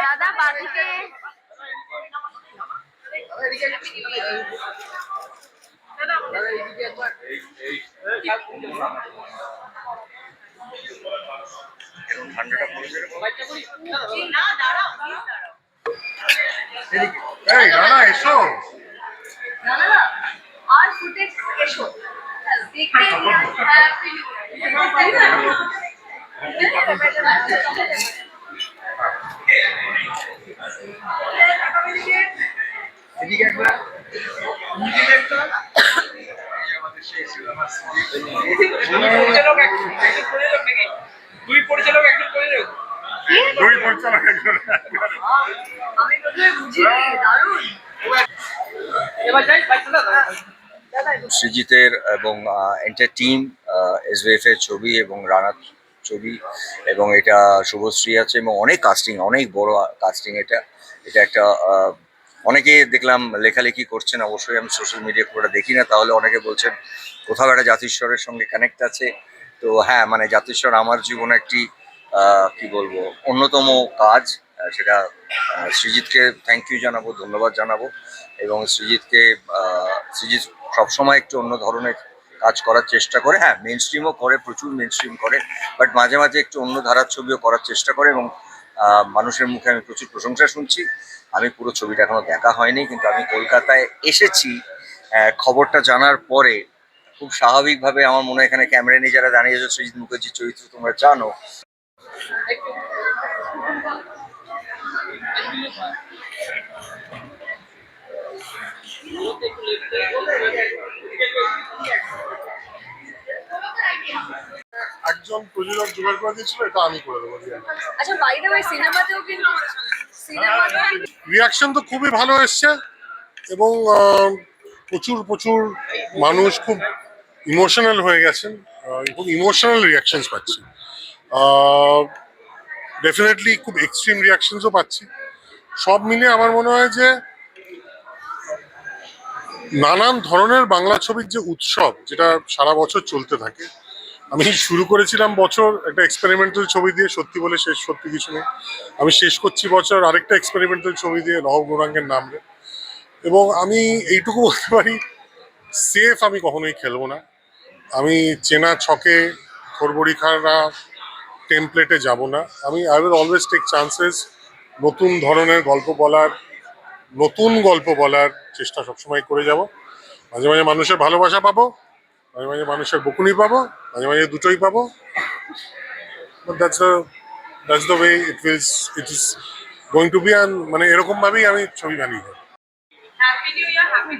দাদা পা থেকে এই রানা এসো। না না না আর ফুটেজ এসো দেখতে দুই পরিচালক একজন। দুই পরিচালক একজন সৃজিতের এবং এন্টার টিম এসবিএফ এর ছবি এবং রানার ছবি এবং এটা শুভশ্রী আছে এবং অনেক কাস্টিং অনেক বড় কাস্টিং এটা। এটা একটা অনেকে দেখলাম লেখালেখি করছেন, অবশ্যই আমি সোশ্যাল মিডিয়া পুরোটা দেখি না, তাহলে অনেকে বলছেন, কোথাও একটা জাতিস্বরের সঙ্গে কানেক্ট আছে। তো হ্যাঁ মানে জাতিস্বর আমার জীবনে একটি কি বলব, অন্যতম কাজ সেটা সৃজিতকে থ্যাংক ইউ জানাব, ধন্যবাদ জানাব। এবং সৃজিতকে সৃজিত সবসময় একটু অন্য ধরনের কাজ করার চেষ্টা করে হ্যাঁ মেন স্ট্রিমও করে, প্রচুর মেন স্ট্রিম করে বাট মাঝে মাঝে একটু অন্য ধারার ছবিও করার চেষ্টা করে এবং মানুষের মুখে আমি প্রচুর প্রশংসা শুনছি। আমি পুরো ছবিটা এখনও দেখা হয়নি, কিন্তু আমি কলকাতায় এসেছি খবরটা জানার পরে খুব স্বাভাবিকভাবে আমার মনে হয় এখানে ক্যামেরা নিয়ে যারা দাঁড়িয়ে দাঁড়িয়েছে সৃজিত মুখার্জির চরিত্র তোমরা জানো। একজন প্রযোজক জোগাড় করে দিয়েছিল এটা আমি করে দেবো আচ্ছা বাই দ্য ওয়ে সিনেমাতেও কিন্তু রিয়াকশন তো খুবই ভালো এসছে এবং প্রচুর প্রচুর মানুষ খুব ইমোশনাল হয়ে গেছেন খুব ইমোশনাল রিয়াকশনস পাচ্ছি। ডেফিনেটলি খুব এক্সট্রিম রিয়াকশনসও পাচ্ছি। সব মিলে আমার মনে হয় যে নানান ধরনের বাংলা ছবির যে উৎসব যেটা সারা বছর চলতে থাকে আমি শুরু করেছিলাম বছর, একটা এক্সপেরিমেন্টাল ছবি দিয়ে, সত্যি বলে শেষ, সত্যি কিছু নেই। আমি শেষ করছি বছর আরেকটা এক্সপেরিমেন্টাল ছবি দিয়ে রহ গৌরাঙ্গের নাম এবং আমি এইটুকু বলতে পারি সেফ আমি কখনোই খেলব না। আমি চেনা ছকে খড়বড়ি খানা টেমপ্লেটে যাব না। আমি I will always take chances নতুন ধরনের গল্প বলার, নতুন গল্প বলার চেষ্টা সবসময় করে যাব। মাঝে মাঝে মানুষের ভালোবাসা পাবো মাঝে মাঝে মানুষের বকুনি পাবো মাঝে মাঝে দুটোই পাবো। That's the that's the way it wills it is going to be and মানে এরকমভাবেই আমি ছবি বানিয়ে দেবো। হ্যাপি নিউ ইয়ার হ্যাপি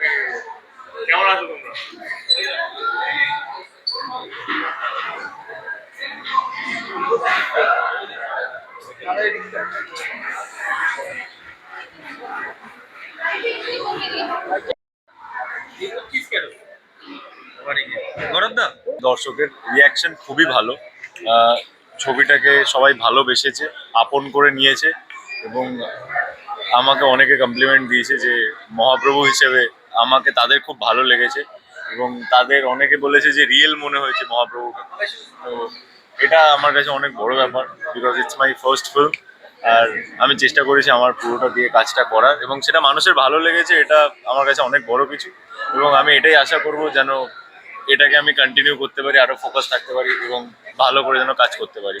মানে কেমন আছো তোমরা? দর্শকের রিয়াকশন খুবই ভালো। ছবিটাকে সবাই ভালোবেসেছে, আপন করে নিয়েছে এবং আমাকে অনেকে কমপ্লিমেন্ট দিয়েছে যে মহাপ্রভু হিসেবে আমাকে তাদের খুব ভালো লেগেছে এবং তাদের অনেকে বলেছে যে রিয়েল মনে হয়েছে মহাপ্রভুকে। তো এটা আমার কাছে অনেক বড় ব্যাপার because it's my first film আর আমি চেষ্টা করেছি আমার পুরোটা দিয়ে কাজটা করার এবং সেটা মানুষের ভালো লেগেছে, এটা আমার কাছে অনেক বড় কিছু এবং আমি এটাই আশা করব যেন এটাকে আমি কন্টিনিউ করতে পারি আরও ফোকাস থাকতে পারি এবং ভালো করে যেন কাজ করতে পারি।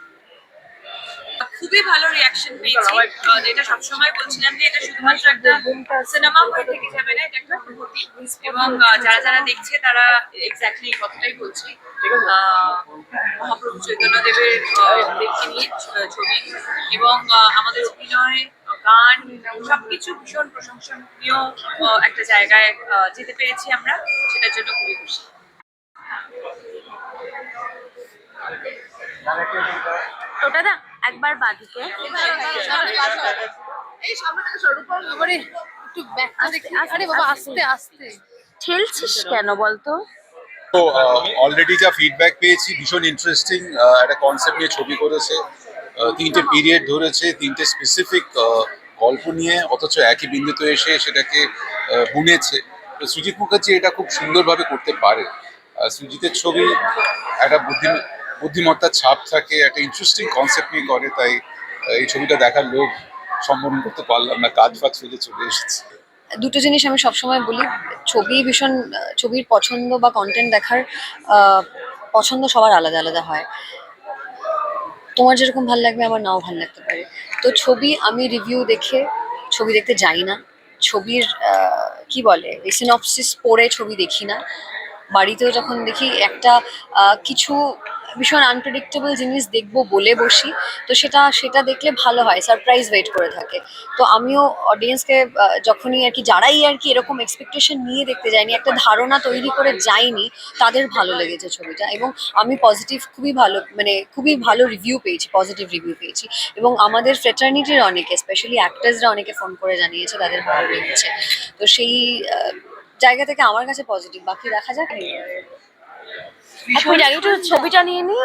খুবই ভালো রিয়াকশন পেয়েছি। যেটা সবসময় বলছিলাম যে এটা শুধুমাত্র একটা সিনেমা হয়ে থেকে যাবে না এটা একটা অনুভূতি। এবং যারা যারা দেখছে তারা এক্স্যাক্টলি কথাটাই বলছি। আহ, মহাপ্রভু চৈতন্য দেবের দেখে নিয়ে ছবি। এবং আমাদের অভিনয় গান সবকিছু ভীষণ প্রশংসনীয় একটা জায়গায় যেতে পেরেছি আমরা। সেটার জন্য খুবই খুশি। ওটা না একবার বাঁধিকে এই সামনে থেকে সরু কর এবারে একটু ব্যাকটা দেখি। আরে বাবা আস্তে আস্তে ঠেলছিস কেন বলতো? তো অলরেডি যা ফিডব্যাক পেয়েছি ভীষণ ইন্টারেস্টিং একটা কনসেপ্ট নিয়ে ছবি করেছে আহ, তিনটে পিরিয়ড ধরেছে তিনটে স্পেসিফিক গল্প নিয়ে অথচ একই বিন্দুতে এসে সেটাকে আহ, বুনেছে। তো সুজিত মুখার্জি এটা খুব সুন্দরভাবে করতে পারে। আহ, সুজিতের ছবি একটা বুদ্ধি বুদ্ধিমত্তার ছাপ থাকে, একটা ইন্টারেস্টিং কনসেপ্ট নিয়ে করে, তাই এই ছবিটা দেখার লোক সম্বোধন করতে পারলাম না কাজ ফাজ ফেলে চলে এসেছি। দুটো জিনিস আমি সবসময় বলি, ছবি ভীষণ, ছবির পছন্দ বা কন্টেন্ট দেখার পছন্দ সবার আলাদা আলাদা হয়। তোমার যেরকম ভালো লাগবে, আমার নাও ভালো লাগতে পারে। তো ছবি আমি রিভিউ দেখে, ছবি দেখতে যাই না। ছবির কি বলে সিনপসিস পড়ে ছবি দেখি না। বাড়িতেও যখন দেখি একটা কিছু ভীষণ আনপ্রেডিক্টেবল জিনিস দেখব বলে বসি। তো সেটা সেটা দেখলে ভালো হয় সারপ্রাইজ ওয়েট করে থাকে। তো আমিও অডিয়েন্সকে যখনই আর কি, যারাই আর কি এরকম এক্সপেকটেশন নিয়ে দেখতে যায়নি একটা ধারণা তৈরি করে যায়নি তাদের ভালো লেগেছে ছবিটা। এবং আমি পজিটিভ খুবই ভালো মানে খুবই ভালো রিভিউ পেয়েছি পজিটিভ রিভিউ পেয়েছি। এবং আমাদের ফ্রেটার্নিটির অনেকে স্পেশালি অ্যাক্টার্সরা অনেকে ফোন করে জানিয়েছে, তাদের ভালো লেগেছে। তো সেই জায়গা থেকে আমার কাছে পজিটিভ বাকি দেখা যাক। ছবিটা নিয়ে নি?